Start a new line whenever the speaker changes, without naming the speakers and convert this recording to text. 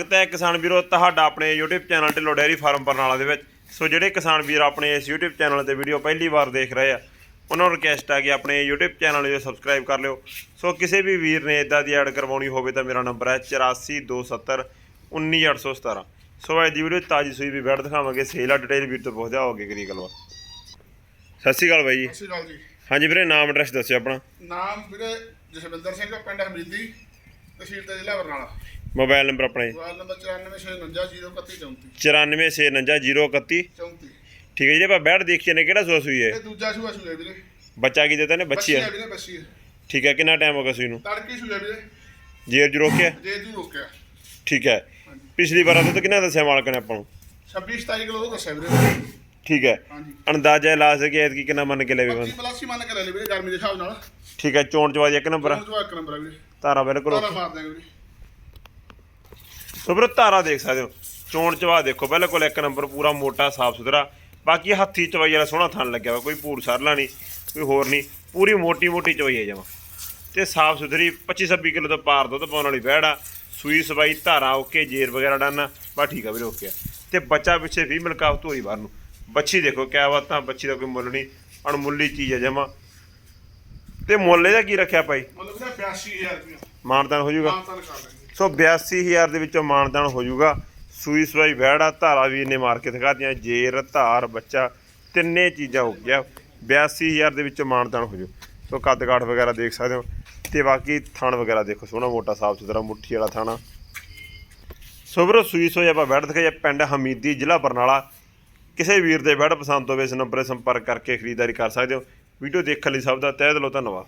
ਸਵਾਗਤ ਹੈ ਕਿਸਾਨ ਵੀਰੋ ਤੁਹਾਡਾ ਆਪਣੇ YouTube channel Dhillon dairy farm Barnala ਦੇ ਵਿੱਚ। ਸੋ ਜਿਹੜੇ ਕਿਸਾਨ ਵੀਰ ਆਪਣੇ ਇਸ YouTube ਚੈਨਲ ਤੇ ਵੀਡੀਓ ਪਹਿਲੀ ਵਾਰ ਦੇਖ ਰਹੇ ਆ ਉਹਨਾਂ ਨੂੰ ਰਿਕਵੈਸਟ ਆ ਕਿ ਆਪਣੇ YouTube ਚੈਨਲ ਨੂੰ ਸਬਸਕ੍ਰਾਈਬ ਕਰ ਲਿਓ। ਸੋ ਕਿਸੇ ਵੀ ਵੀਰ ਨੇ ਇਦਾਂ ਦੀ ਐਡ ਕਰਵਾਉਣੀ ਹੋਵੇ ਤਾਂ ਮੇਰਾ ਨੰਬਰ ਹੈ 8427 19817 ਸੋ ਅੱਜ ਦੀ ਵੀਡੀਓ ਤਾਜੀ ਸੂਈ ਵੀ ਬੈਠ ਦਿਖਾਵਾਂਗੇ। ਸੇਲ ਆ ਡਿਟੇਲ ਵੀਰ ਤੋਂ ਪੁੱਛਦੇ ਹੋਗੇ ਕਰੀ ਗੱਲਬਾਤ। ਸਤਿ ਸ਼੍ਰੀ ਅਕਾਲ ਬਾਈ ਜੀ।
ਸਤਿ ਸ਼੍ਰੀ ਅਕਾਲ ਜੀ।
ਹਾਂਜੀ ਵੀਰੇ ਨਾਮ ਐਡਰੈਸ ਦੱਸਿਓ ਆਪਣਾ।
ਨਾਮ ਵੀਰੇ ਜਸਵਿੰਦਰ ਸਿੰਘ ਪਿੰਡ ਹਮੀਦੀ ਤਹਿਸੀਲ ਤੇ ਜ਼ਿਲ੍ਹਾ ਬਰਨਾਲਾ।
ਮੋਬਾਈਲ ਨੰਬਰ ਆਪਣਾ। ਜੀ
ਮੋਬਾਈਲ ਨੰਬਰ 9469903134
94690431
34
ਠੀਕ ਹੈ ਜੀ ਆਪਾਂ ਬੈਠ ਦੇਖੀ ਨੇ ਕਿਹੜਾ ਸੂਆ ਸੂਈ ਹੈ?
ਇਹ ਦੂਜਾ ਸੂਆ ਸੂਆ ਵੀਰੇ।
ਬੱਚਾ ਕੀ ਦਿੱਤਾ ਨੇ? ਬੱਚੀ ਹੈ।
ਹੈ ਵੀਰੇ ਬੱਚੀ ਹੈ।
ਠੀਕ ਹੈ ਕਿੰਨਾ ਟਾਈਮ ਹੋ ਗਿਆ ਸੂਈ ਨੂੰ?
ਤੜਕੀ ਸੂਆ ਵੀਰੇ।
ਜੇਰ ਜੂ ਰੋਕਿਆ?
ਜੇ ਤੂੰ ਰੋਕਿਆ।
ਠੀਕ ਹੈ। ਪਿਛਲੀ ਵਾਰ ਦੁੱਧ ਕਿੰਨਾ ਦੱਸਿਆ ਮਾਲਕ ਨੇ ਆਪਾਂ ਨੂੰ?
26 27 ਕਿਲੋ ਦੱਸਿਆ ਵੀਰੇ।
ਠੀਕ ਹੈ। ਅੰਦਾਜ਼ਾ ਲਾ ਸਕੇ ਐਤਕੀ ਕਿੰਨਾ ਮੰਨ ਕੇ ਲੈਵੇ
25
ਬੰਦ।
ਪਲੱਸ ਹੀ ਮੰਨ ਕੇ ਲੈ ਲਈ ਵੀਰੇ ਗਰਮੀ ਦੇ ਹਿਸਾਬ ਨਾਲ।
ਠੀਕ ਹੈ ਚੋਣ ਚਵਾਜ ਇੱਕ ਨੰਬਰ।
ਹੁਣ ਜੋ ਇੱਕ ਨੰਬਰ ਹੈ ਵੀਰੇ।
ਧਾਰਾ ਬਿਲਕੁਲ
ਤਾਰਾ ਮਾਰ ਦਾਂਗੇ ਵੀਰੇ।
ਸੋ ਵੀਰੋ ਧਾਰਾ ਦੇਖ ਸਕਦੇ ਹੋ। ਚੋਣ ਚਵਾ ਦੇਖੋ ਬਿਲਕੁਲ ਇੱਕ ਨੰਬਰ ਪੂਰਾ ਮੋਟਾ ਸਾਫ਼ ਸੁਥਰਾ। ਬਾਕੀ ਹੱਥੀ ਚਵਾਈ ਵਾਲਾ ਸੋਹਣਾ ਥਣ ਲੱਗਿਆ ਵਾ ਕੋਈ ਭੂਰ ਸਰਲਾ ਨਹੀਂ ਕੋਈ ਹੋਰ ਨਹੀਂ। ਪੂਰੀ ਮੋਟੀ ਮੋਟੀ ਚਵਾਈ ਹੈ ਜਮਾ। ਤੇ ਸਾਫ਼ ਸੁਥਰੀ 25 26 ਕਿਲੋ ਤੋਂ ਪਾਰ ਦੁੱਧ ਪਾਉਣ ਵਾਲੀ ਵਹਿੜ ਸੂਈ ਸਵਾਈ ਧਾਰਾ ਓਕੇ ਜੇਰ ਵਗੈਰਾ ਡਾਨਾ ਬਾ ਠੀਕ ਆ ਵੀਰੇ ਓਕੇ ਆ। ਤੇ ਬੱਚਾ ਪਿੱਛੇ ਵੀ ਮਿਲਕਾ ਧੋਰੀ ਬਾਹਰ ਨੂੰ। ਬੱਚੀ ਦੇਖੋ ਕਿਆ ਬਾਤਾਂ ਬੱਚੀ ਦਾ ਕੋਈ ਮੁੱਲ ਨਹੀਂ। ਅਣਮੁੱਲੀ ਚੀਜ਼ ਹੈ ਜਮਾ। ਤੇ ਮੁੱਲ ਇਹਦਾ ਕੀ ਰੱਖਿਆ ਭਾਈ?
ਮਤਲਬ ਵੀਰੇ 82000 ਰੁਪਏ
ਮਾਨਦਾਨ ਹੋ ਜਾਊਗਾ।
ਮਾਨ ਤਾਨ ਕਰ
ਸੋ 82000 ਦੇ ਵਿੱਚੋਂ ਮਾਨਦਾਨ ਹੋ ਜਾਊਗਾ। ਸੂਈ ਸਵਾਈ ਵਹਿੜਾ, ਧਾਰਾ ਵੀ ਨੇ ਮਾਰ ਕੇ ਦਿਖਾਤੀਆਂ ਜੇਰ, ਧਾਰ, ਬੱਚਾ, ਤਿੰਨੇ ਚੀਜ਼ਾਂ ਹੋ ਗਿਆ 82000 ਦੇ ਵਿੱਚੋਂ ਮਾਨਦਾਨ ਹੋ ਜਾਊ। ਸੋ ਕੱਦ ਕਾਠ ਵਗੈਰਾ ਦੇਖ ਸਕਦੇ ਹੋ। ਤੇ ਬਾਕੀ ਥਣ ਵਗੈਰਾ ਦੇਖੋ, ਸੋਹਣਾ ਮੋਟਾ, ਸਾਫ਼ ਸੁਥਰਾ, ਮੁੱਠੀ ਵਾਲਾ ਥਾਣਾ। ਸੋ ਸੂਈ ਸੋਈ ਆਪਾਂ ਬੈਠ ਦਿਖਾਈਏ ਪਿੰਡ ਹਮੀਦੀ, ਜ਼ਿਲ੍ਹਾ ਬਰਨਾਲਾ। ਕਿਸੇ ਵੀਰ ਦੇ ਬੈਠ ਪਸੰਦ ਹੋਵੇ, ਇਸ ਨੰਬਰ 'ਤੇ ਸੰਪਰਕ ਕਰਕੇ ਖਰੀਦਦਾਰੀ ਕਰ ਸਕਦੇ ਹੋ। ਵੀਡੀਓ ਦੇਖਣ ਲਈ ਸਭ ਦਾ ਤਹਿ ਦਿਲੋਂ ਧੰਨਵਾਦ।